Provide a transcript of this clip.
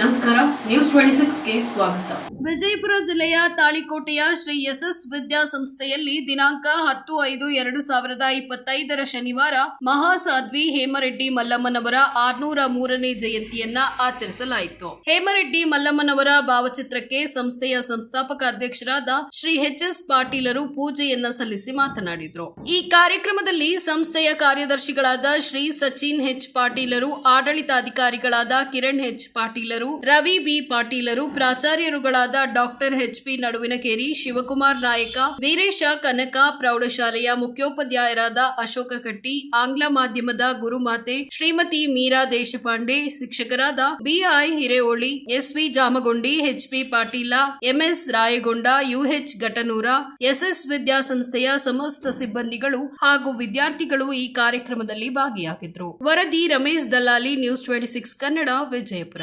ನಮಸ್ಕಾರ news twenty ಸಿಕ್ಸ್ಗೆ ಸ್ವಾಗತ. ವಿಜಯಪುರ ಜಿಲ್ಲೆಯ ತಾಳಿಕೋಟೆಯ ಶ್ರೀ ಎಸ್ ಎಸ್ ವಿದ್ಯಾಸಂಸ್ಥೆಯಲ್ಲಿ ದಿನಾಂಕ ಹತ್ತು ಐದು ಎರಡು ಸಾವಿರದ ಇಪ್ಪತ್ತೈದರ ಶನಿವಾರ ಮಹಾಸಾಧ್ವಿ ಹೇಮರೆಡ್ಡಿ ಮಲ್ಲಮ್ಮನವರ ಆರ್ನೂರ ಮೂರನೇ ಜಯಂತಿಯನ್ನ ಆಚರಿಸಲಾಯಿತು. ಹೇಮರೆಡ್ಡಿ ಮಲ್ಲಮ್ಮನವರ ಭಾವಚಿತ್ರಕ್ಕೆ ಸಂಸ್ಥೆಯ ಸಂಸ್ಥಾಪಕ ಅಧ್ಯಕ್ಷರಾದ ಶ್ರೀ ಎಚ್ ಎಸ್ ಪಾಟೀಲರು ಪೂಜೆಯನ್ನ ಸಲ್ಲಿಸಿ ಮಾತನಾಡಿದರು. ಈ ಕಾರ್ಯಕ್ರಮದಲ್ಲಿ ಸಂಸ್ಥೆಯ ಕಾರ್ಯದರ್ಶಿಗಳಾದ ಶ್ರೀ ಸಚಿನ್ ಹೆಚ್ ಪಾಟೀಲರು, ಆಡಳಿತಾಧಿಕಾರಿಗಳಾದ ಕಿರಣ್ ಹೆಚ್ ಪಾಟೀಲರು ರವಿ ಬಿ. ಪಾಟೀಲರು ಪ್ರಾಚಾರ್ಯರುಗಳಾದ doctor H. P. Naduvinakeri Shivakumar Nayak, Veeresh Kanak ಪ್ರೌಢಶಾಲೆಯ ಮುಖ್ಯೋಪಾಧ್ಯಾಯರಾದ ಅಶೋಕ ಕಟ್ಟಿ, ಆಂಗ್ಲ ಮಾಧ್ಯಮದ ಗುರುಮಾತೆ ಶ್ರೀಮತಿ ಮೀರಾ ದೇಶಪಾಂಡೆ, ಶಿಕ್ಷಕರಾದ BI S. V. Jamagondi HP Patil MS Rayagonda UH Ghatanur SS ವಿದ್ಯಾಸಂಸ್ಥೆಯ ಸಮಸ್ತ ಸಿಬ್ಬಂದಿಗಳು ಹಾಗೂ ವಿದ್ಯಾರ್ಥಿಗಳು ಈ ಕಾರ್ಯಕ್ರಮದಲ್ಲಿ ಭಾಗಿಯಾಗಿದ್ರು. ವರದಿ Ramesh Dallali, news twenty six Kannada, Vijayapura.